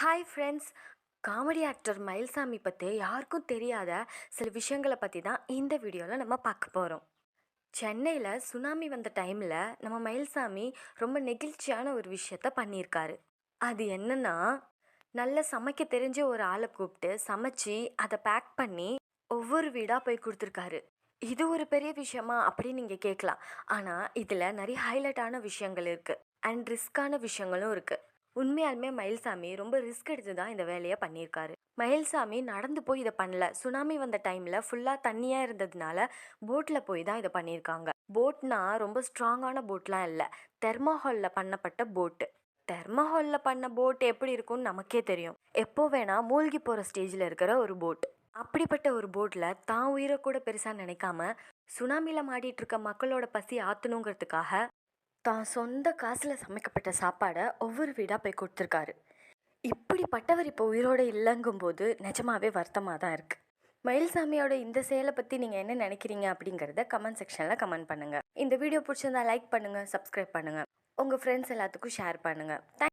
Hi friends comedy actor Mayilsamy பற்றி யாருக்கும் தெரியாத சில விஷயங்களை பற்றி தான் இந்த வீடியோவில் நம்ம பார்க்க போகிறோம் சென்னையில் சுனாமி வந்த டைமில் நம்ம மயில்சாமி ரொம்ப நெகிழ்ச்சியான ஒரு விஷயத்த பண்ணியிருக்காரு. அது என்னென்னா நல்லா சமைக்க தெரிஞ்ச ஒரு ஆளை கூப்பிட்டு சமைச்சு அதை பேக் பண்ணி ஒவ்வொரு வீடாக போய் கொடுத்துருக்காரு. இது ஒரு பெரிய விஷயமா அப்படின்னு நீங்கள் கேட்கலாம் ஆனால் இதில் நிறைய ஹைலைட்டான விஷயங்கள் இருக்குது அண்ட் ரிஸ்க்கான விஷயங்களும் இருக்குது உண்மையாலுமே மயில்சாமி ரொம்ப ரிஸ்க் எடுத்து தான் இந்த வேலையை பண்ணியிருக்காரு. மயில்சாமி நடந்து போய் இதை பண்ணல. சுனாமி வந்த டைமில் ஃபுல்லாக தண்ணியாக இருந்ததுனால போட்டில் போய் தான் இதை பண்ணியிருக்காங்க. போட்னா ரொம்ப ஸ்ட்ராங்கான போட்லாம் இல்லை. தெர்மாஹாலில் பண்ணப்பட்ட போட்டு தெர்மாஹாலில் பண்ண போட் எப்படி இருக்கும்னு நமக்கே தெரியும். எப்போ வேணால் மூழ்கி போகிற ஸ்டேஜில் இருக்கிற ஒரு போட் அப்படிப்பட்ட ஒரு போட்டில் தான் உயிரை கூட பெருசாக நினைக்காம சுனாமியில் மாடிட்டு இருக்க மக்களோட பசி ஆற்றணுங்கிறதுக்காக தான் சொந்த காசில் சமைக்கப்பட்ட சாப்பாடை ஒவ்வொரு வீடாக போய் கொடுத்துருக்காரு. இப்படிப்பட்டவர் இப்போ உயிரோடு இல்லைங்கும்போது நிஜமாவே வருத்தமாக தான் இருக்குது மயில்சாமியோட இந்த செயலை பற்றி நீங்கள் என்ன நினைக்கிறீங்க அப்படிங்கிறத கமெண்ட் செக்ஷனில் கமெண்ட் பண்ணுங்கள் இந்த வீடியோ பிடிச்சிருந்தா லைக் பண்ணுங்கள் சப்ஸ்கிரைப் பண்ணுங்கள் உங்கள் ஃப்ரெண்ட்ஸ் எல்லாத்துக்கும் ஷேர் பண்ணுங்கள்